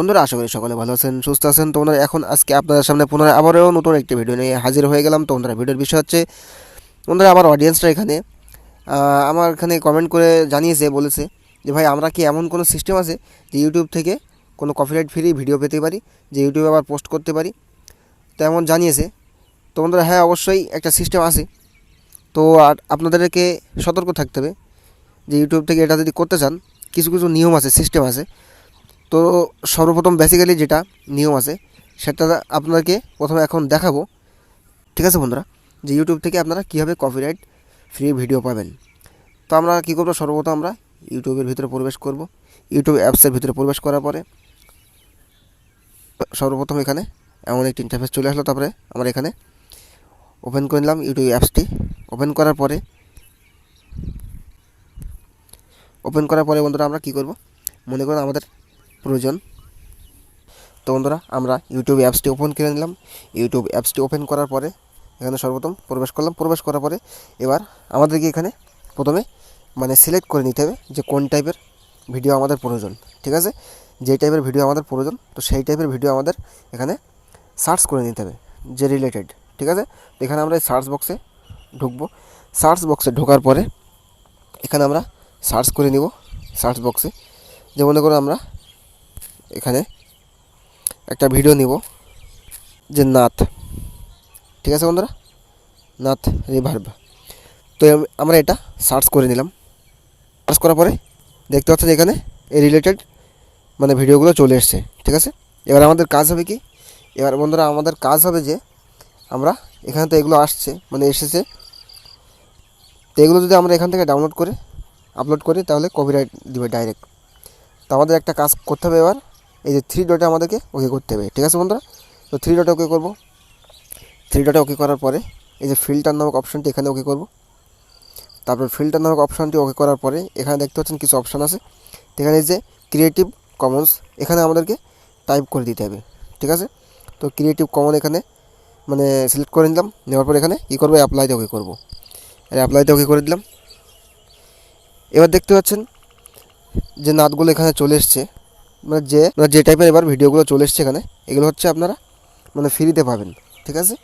বন্ধুরা, আশা করি সকলে ভালো আছেন, সুস্থ আছেন। তোমরা এখন আজকে আপনাদের সামনে পুনরায় আবারও নতুন একটি ভিডিও নিয়ে হাজির হয়ে গেলাম। তোমরা ভিডিওর বিষয় হচ্ছে, বন্ধুরা, আমার অডিয়েন্সরা এখানে আমার এখানে কমেন্ট করে জানিয়েছে, বলেছে যে, ভাই, আমরা কি এমন কোনো সিস্টেম আছে যে ইউটিউব থেকে কোনো কপিরাইট ফ্রি ভিডিও পেতে পারি, যে ইউটিউবে আবার পোস্ট করতে পারি? তেমন জানিয়েছে। তো হ্যাঁ অবশ্যই একটা সিস্টেম আছে। তো আর আপনাদেরকে সতর্ক থাকতে হবে যে ইউটিউব থেকে এটা যদি করতে চান, কিছু কিছু নিয়ম আছে সিস্টেম আছে। তো সর্বপ্রথম বেসিক্যালি যেটা নিয়ম আছে, সেটা আপনাকে প্রথমে এখন দেখাবো। ঠিক আছে বন্ধুরা? যে ইউটিউব থেকে আপনারা কীভাবে কপিরাইট ফ্রি ভিডিও পাবেন। তো আমরা কী করব? সর্বপ্রথম আমরা ইউটিউবের ভিতরে প্রবেশ করব। ইউটিউব অ্যাপসের ভিতরে প্রবেশ করার পরে সর্বপ্রথম এখানে এমন একটি ইন্টারফেস চলে আসলো। তারপরে আমরা এখানে ওপেন করে নিলাম ইউটিউব অ্যাপসটি ওপেন করার পরে ওপেন করার পরে বন্ধুরা আমরা কী করব? মনে করুন আমাদের প্রয়োজন। তো বন্ধুরা, আমরা ইউটিউব অ্যাপসটি ওপেন করে নিলাম। ইউটিউব অ্যাপসটি ওপেন করার পরে এখানে সর্বপ্রথম প্রবেশ করলাম। প্রবেশ করার পরে এবার আমাদেরকে এখানে প্রথমে মানে সিলেক্ট করে নিতে হবে যে কোন টাইপের ভিডিও আমাদের প্রয়োজন, ঠিক আছে? যে টাইপের ভিডিও আমাদের প্রয়োজন, তো সেই টাইপের ভিডিও আমাদের এখানে সার্চ করে নিতে হবে, যে রিলেটেড ঠিক আছে? তো এখানে আমরা সার্চ বক্সে ঢুকবো। সার্চ বক্সে ঢোকার পরে এখানে আমরা সার্চ করে নিব সার্চ বক্সে যে মনে করো আমরা এখানে একটা ভিডিও নিব যে নাথ। ঠিক আছে বন্ধুরা? নাথ রিভার্ব তো আমরা এটা সার্চ করে নিলাম। সার্চ করার পরে দেখতে পাচ্ছেন এখানে এই রিলেটেড মানে ভিডিওগুলো চলে এসছে। ঠিক আছে? এবার আমাদের কাজ হবে কি? এবার বন্ধুরা, আমাদের কাজ হবে যে আমরা এখানে তো এগুলো আসছে মানে এসেছে। তো এগুলো যদি আমরা এখান থেকে ডাউনলোড করে আপলোড করি, তাহলে কপিরাইট দিবে ডাইরেক্ট তো আমাদের একটা কাজ করতে হবে এবার। এই যে থ্রি ডটে আমাদেরকে ওকে করতে হবে। ঠিক আছে বন্ধুরা? তো থ্রি ডটে ওকে করব। থ্রি ডটে ওকে করার পরে এই যে ফিল্টার নামক অপশানটি এখানে ওকে করব। তারপর ফিল্টার নামক অপশানটি ওকে করার পরে এখানে দেখতে পাচ্ছেন কিছু অপশান আছে। এখানে এই যে ক্রিয়েটিভ কমন্স এখানে আমাদেরকে টাইপ করে দিতে হবে। ঠিক আছে? তো ক্রিয়েটিভ কমন এখানে মানে সিলেক্ট করে নিলাম। নেওয়ার পর এখানে কী করব? অ্যাপ্লাইতে ওকে করব। আর অ্যাপ্লাইতে ওকে করে দিলাম। এবার দেখতে পাচ্ছেন যে নাতগুলো এখানে চলে এসছে। মানে যে মানে যে টাইপের এবার ভিডিওগুলো চলে এসছে এখানে, এগুলো হচ্ছে আপনারা মানে ফ্রিতে পাবেন, ঠিক আছে?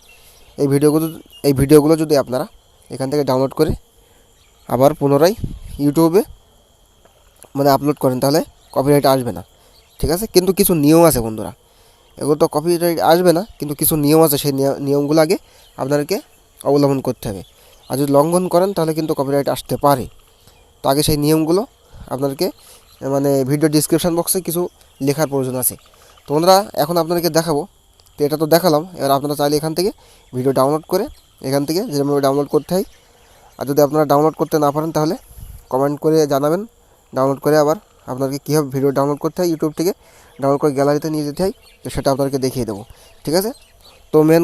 এই ভিডিওগুলো এই ভিডিওগুলো যদি আপনারা এখান থেকে ডাউনলোড করে আবার পুনরায় ইউটিউবে মানে আপলোড করেন, তাহলে কপিরাইট আসবে না, ঠিক আছে? কিন্তু কিছু নিয়ম আছে বন্ধুরা। এগুলো তো কপিরাইট আসবে না, কিন্তু কিছু নিয়ম আছে, সেই নিয়মগুলো আগে আপনাদেরকে অবলম্বন করতে হবে। আর যদি লঙ্ঘন করেন, তাহলে কিন্তু কপিরাইট আসতে পারে। তো আগে সেই নিয়মগুলো আপনাদেরকে মানে ভিডিও ডিসক্রিপশান বক্সে কিছু লেখার প্রয়োজন আছে। তো বন্ধুরা, এখন আপনাদেরকে দেখাবো। তো এটা তো দেখালাম, এবার আপনারা চাইলে এখান থেকে ভিডিও ডাউনলোড করে এখান থেকে যেরকমভাবে ডাউনলোড করতে হয়, আর যদি আপনারা ডাউনলোড করতে না পারেন তাহলে কমেন্ট করে জানাবেন। ডাউনলোড করে আবার আপনাকে কীভাবে ভিডিও ডাউনলোড করতে হয় ইউটিউব থেকে ডাউনলোড করে গ্যালারিতে নিয়ে যেতে হয়, তো সেটা আপনাদেরকে দেখিয়ে দেবো। ঠিক আছে? তো মেন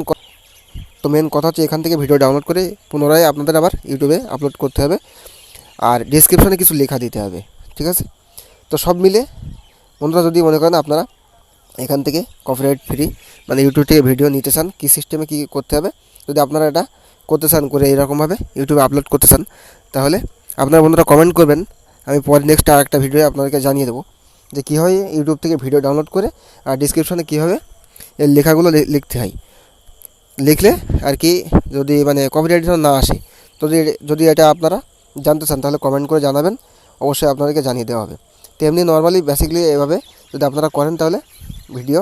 তো মেন কথা হচ্ছে এখান থেকে ভিডিও ডাউনলোড করে পুনরায় আপনাদের আবার ইউটিউবে আপলোড করতে হবে, আর ডিসক্রিপশনে কিছু লেখা দিতে হবে। ঠিক আছে? তো সব মিলে বন্ধুরা, যদি মনে করেন আপনারা এখান থেকে কপিরাইট ফ্রি মানে ইউটিউব থেকে ভিডিও নিতে চান, কী সিস্টেমে কী করতে হবে, যদি আপনারা এটা করতে চান, করে এরকমভাবে ইউটিউবে আপলোড করতে চান, তাহলে আপনারা বন্ধুরা কমেন্ট করবেন, আমি পরে নেক্সট আর একটা ভিডিও আপনাদেরকে জানিয়ে দেবো যে কীভাবে ইউটিউব থেকে ভিডিও ডাউনলোড করে আর ডিসক্রিপশনে কীভাবে এর লেখাগুলো লিখতে হয়। লিখলে আর কি যদি মানে কপিরাইট না আসে, যদি যদি এটা আপনারা জানতে চান, তাহলে কমেন্ট করে জানাবেন, অবশ্যই আপনাদেরকে জানিয়ে দেওয়া হবে। তো এমনি নর্মালি বেসিকলি এভাবে যদি আপনারা করেন তাহলে ভিডিও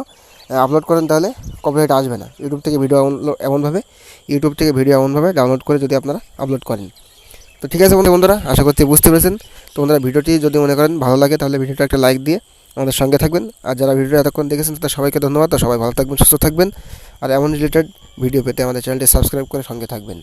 আপলোড করেন তাহলে কপিরাইট আসবে না। ইউটিউব থেকে ভিডিও এমনভাবে ইউটিউব থেকে ভিডিও এমনভাবে ডাউনলোড করে যদি আপনারা আপলোড করেন। তো ঠিক আছে বন্ধু, বন্ধুরা, আশা করছি বুঝতে পেরেছেন। তো বন্ধুরা, ভিডিওটি যদি মনে করেন ভালো লাগে তাহলে ভিডিওটা একটা লাইক দিয়ে আমাদের সঙ্গে থাকবেন। আর যারা ভিডিওটা এতক্ষণ দেখেছেন, তাদের সবাইকে ধন্যবাদ। তো সবাই ভালো থাকবেন, সুস্থ থাকবেন। আর এমন রিলেটেড ভিডিও পেতে আমাদের চ্যানেলটি সাবস্ক্রাইব করে সঙ্গে থাকবেন।